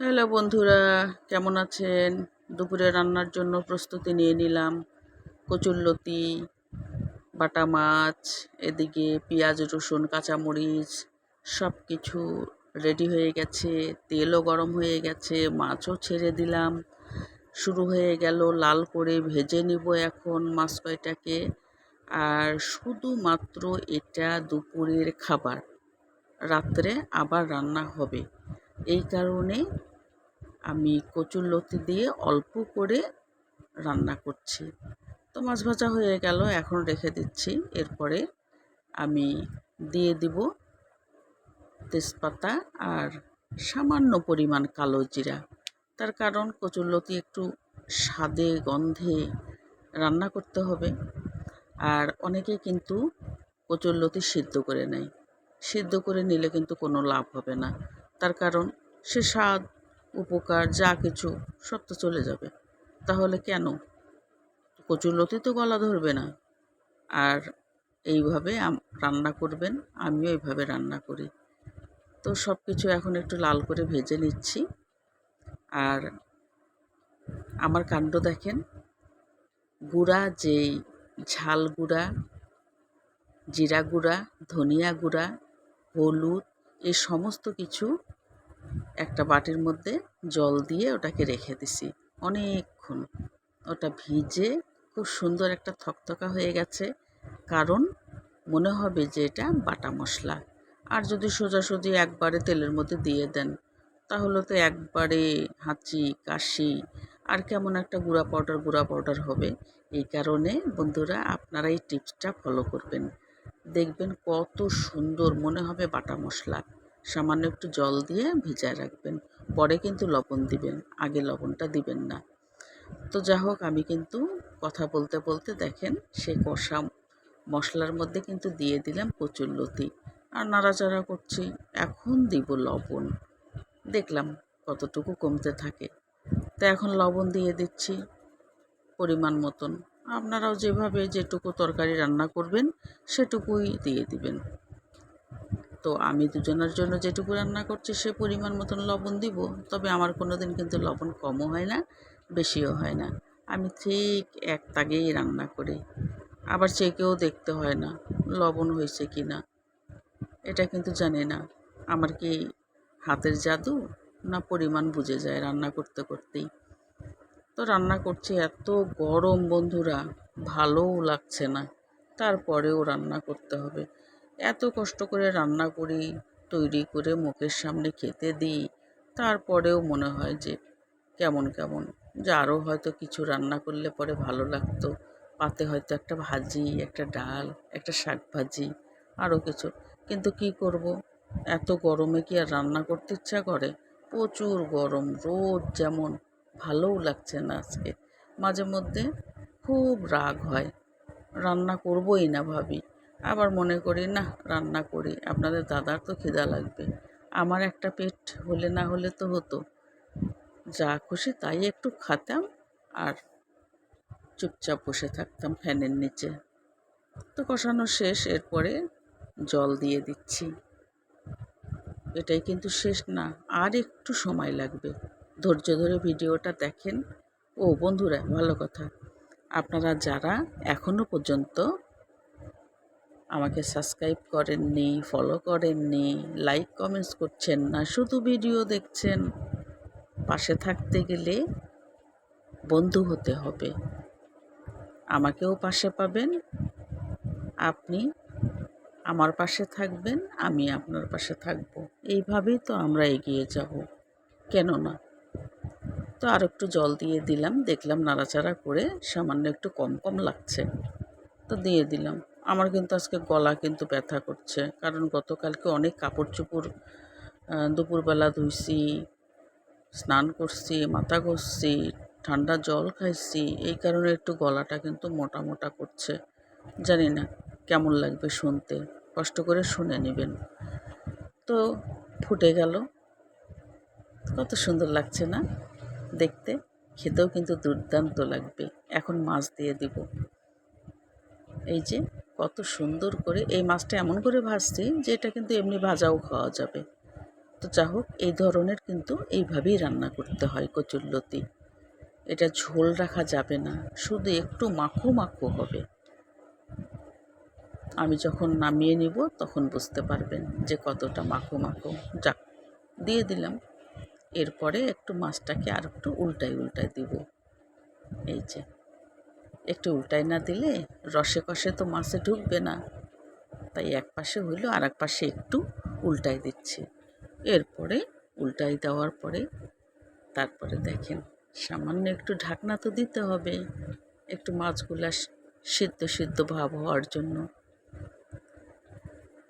Hello বন্ধুরা, কেমন আছেন? দুপুরে রান্নার জন্য প্রস্তুতি নিয়ে নিলাম। কচুরলতি বাটা মাছ, এদিকে পেঁয়াজ, রসুন, কাঁচামরিচ সব কিছু রেডি হয়ে গেছে। তেলও গরম হয়ে গেছে, মাছও ছেড়ে দিলাম। শুরু হয়ে গেল লাল করে ভেজে নিব এখন মাছ কয়টাকে আর শুধুমাত্র এটা দুপুরের খাবার। রাত্রে আবার রান্না হবে। এই কারণে আমি কচুর লতি দিয়ে অল্প করে রান্না করছি। তো মাছ ভাজা হয়ে গেল, এখন রেখে দিচ্ছি। এরপরে আমি দিয়ে দিব তেজপাতা আর সামান্য পরিমাণ কালো জিরা। তার কারণ কচুরলতি একটু স্বাদে, গন্ধে রান্না করতে হবে। আর অনেকে কিন্তু কচুরলতি সিদ্ধ করে নেয়। সিদ্ধ করে নিলে কিন্তু কোনো লাভ হবে না। তার কারণ সে স্বাদ, উপকার, যা কিছু, সব তো চলে যাবে। তাহলে কেন? কচুরলতি তো গলা ধরবে না। আর এইভাবে রান্না করবেন, আমিও এইভাবে রান্না করি। তো সব কিছু এখন একটু লাল করে ভেজে নিচ্ছি। আর আমার কাণ্ড দেখেন। গুঁড়া, যেই ঝাল গুঁড়া, জিরা গুঁড়া, ধনিয়া গুঁড়া, হলুদ এই সমস্ত কিছু একটা বাটির মধ্যে জল দিয়ে ওটাকে রেখে দিছি অনেকক্ষণ। ওটা ভিজে খুব সুন্দর একটা থকথকা হয়ে গেছে। কারণ মনে হবে যে এটা বাটা মশলা। আর যদি সোজাসুজি একবারে তেলের মধ্যে দিয়ে দেন, তাহলে তো একবারে হাঁচি, কাশি আর কেমন একটা গুঁড়া পাউডার গুঁড়া পাউডার হবে। এই কারণে বন্ধুরা আপনারা এই টিপসটা ফলো করবেন। দেখবেন কত সুন্দর, মনে হবে বাটা মশলা। সামান্য একটু জল দিয়ে ভিজায় রাখবেন। পরে কিন্তু লবণ দিবেন, আগে লবণটা দিবেন না। তো যা হোক, আমি কিন্তু কথা বলতে বলতে দেখেন সে কষা মশলার মধ্যে কিন্তু দিয়ে দিলাম প্রচুর লতি। আর নাড়াচাড়া করছি, এখন দিব লবণ। দেখলাম কতটুকু কমতে থাকে। তো এখন লবণ দিয়ে দিচ্ছি পরিমাণ মতন। আপনারাও যেভাবে যেটুকু তরকারি রান্না করবেন, সেটুকুই দিয়ে দিবেন। তো আমি দুজনের জন্য যেটুকু রান্না করছি, সে পরিমাণ মতন লবণ দিব। তবে আমার কোনো দিন কিন্তু লবণ কমও হয় না, বেশিও হয় না। আমি ঠিক এক তাগেই রান্না করি। আবার চেকেও দেখতে হয় না, লবণ হয়েছে কি না। এটা কিন্তু জানি না। আমার কি হাতের জাদু, না পরিমাণ বুঝে যায় রান্না করতে করতেই। তো রান্না করছি, এত গরম বন্ধুরা ভালোও লাগছে না। তারপরেও রান্না করতে হবে। এত কষ্ট করে রান্না করি, তৈরি করে মুখের সামনে খেতে দিই, তারপরেও মনে হয় যে কেমন কেমন। যে আরও হয়তো কিছু রান্না করলে পরে ভালো লাগতো। পাতে হয়তো একটা ভাজি, একটা ডাল, একটা শাক ভাজি আরও কিছু। কিন্তু কি করব? এত গরমে কি আর রান্না করতে ইচ্ছা করে? প্রচুর গরম, রোদ যেমন। ভালোও লাগছে না আজকে। মাঝে মধ্যে খুব রাগ হয়। রান্না করবই না ভাবি। আবার মনে করি, না, রান্না করি। আপনাদের দাদার তো খিদা লাগবে। আমার একটা পেট হলে না হলে তো হতো। যা খুশি তাই একটু খাতাম আর চুপচাপ বসে থাকতাম ফ্যানের নিচে। তো কষানো শেষ, এরপরে জল দিয়ে দিচ্ছি। এটাই কিন্তু শেষ না, আর একটু সময় লাগবে। ধৈর্য ধরে ভিডিওটা দেখেন। ও বন্ধুরা, ভালো কথা। আপনারা যারা এখনও পর্যন্ত আমাকে সাবস্ক্রাইব করেননি, ফলো করেননি, লাইক কমেন্টস করছেন না, শুধু ভিডিও দেখছেন, পাশে থাকতে গেলে বন্ধু হতে হবে। আমাকেও পাশে পাবেন, আপনি আমার পাশে থাকবেন, আমি আপনার পাশে থাকব। এইভাবেই তো আমরা এগিয়ে যাব। কেন না তো আর একটু জল দিয়ে দিলাম। দেখলাম নাড়াচাড়া করে সামান্য একটু কম কম লাগছে। তো দিয়ে দিলাম। আমার কিন্তু আজকে গলা কিন্তু ব্যথা করছে। কারণ গতকালকে অনেক কাপড় চোপড় দুপুরবেলা ধুইছি, স্নান করছি, মাথা ঘষছি, ঠান্ডা জল খাইছি। এই কারণে একটু গলাটা কিন্তু মোটা মোটা করছে। জানি না কেমন লাগবে শুনতে। কষ্ট করে শুনে নেবেন। তো ফুটে গেল। কত সুন্দর লাগছে না? দেখতে খেতেও কিন্তু দুর্দান্ত লাগবে। এখন মাছ দিয়ে দিব। এই যে কত সুন্দর করে এই মাছটা এমন করে ভাজছি যে এটা কিন্তু এমনি ভাজাও খাওয়া যাবে। তো যা হোক, এই ধরনের কিন্তু এইভাবেই রান্না করতে হয় কচুরলতি এটা ঝোল রাখা যাবে না, শুধু একটু মাখো মাখো হবে। আমি যখন নামিয়ে নিব তখন বুঝতে পারবেন যে কতটা মাখো মাখো। যাক, দিয়ে দিলাম। এরপরে একটু মাছটাকে আর একটু উল্টাই উল্টাই দিব। এই যে, একটু উল্টাই না দিলে রসে কষে তো মাছে ঢুকবে না। তাই এক পাশে হইল আর এক পাশে একটু উল্টাই দিচ্ছি। এরপরে উল্টাই দেওয়ার পরে তারপরে দেখেন, সামান্য একটু ঢাকনা তো দিতে হবে, একটু মাছগুলা সিদ্ধ সিদ্ধ ভাব হওয়ার জন্য।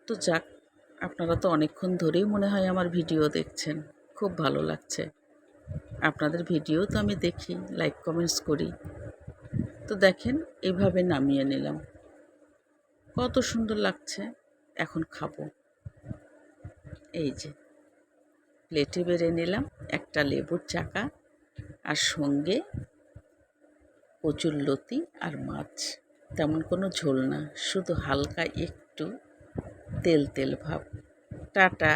তো যাক, আপনারা তো অনেকক্ষণ ধরেই মনে হয় আমার ভিডিও দেখছেন। খুব ভালো লাগছে। আপনাদের ভিডিও তো আমি দেখি লাইক কমেন্টস করি। তো দেখেন এইভাবে নামিয়ে নিলাম। কত সুন্দর লাগছে, এখন খাব। এই যে, প্লেটে বেড়ে নিলাম একটা লেবুর চাকা আর সঙ্গে কচুর লতি আর মাছ। তেমন কোনো ঝোল না, শুধু হালকা একটু তেল তেল ভাব। টাটা।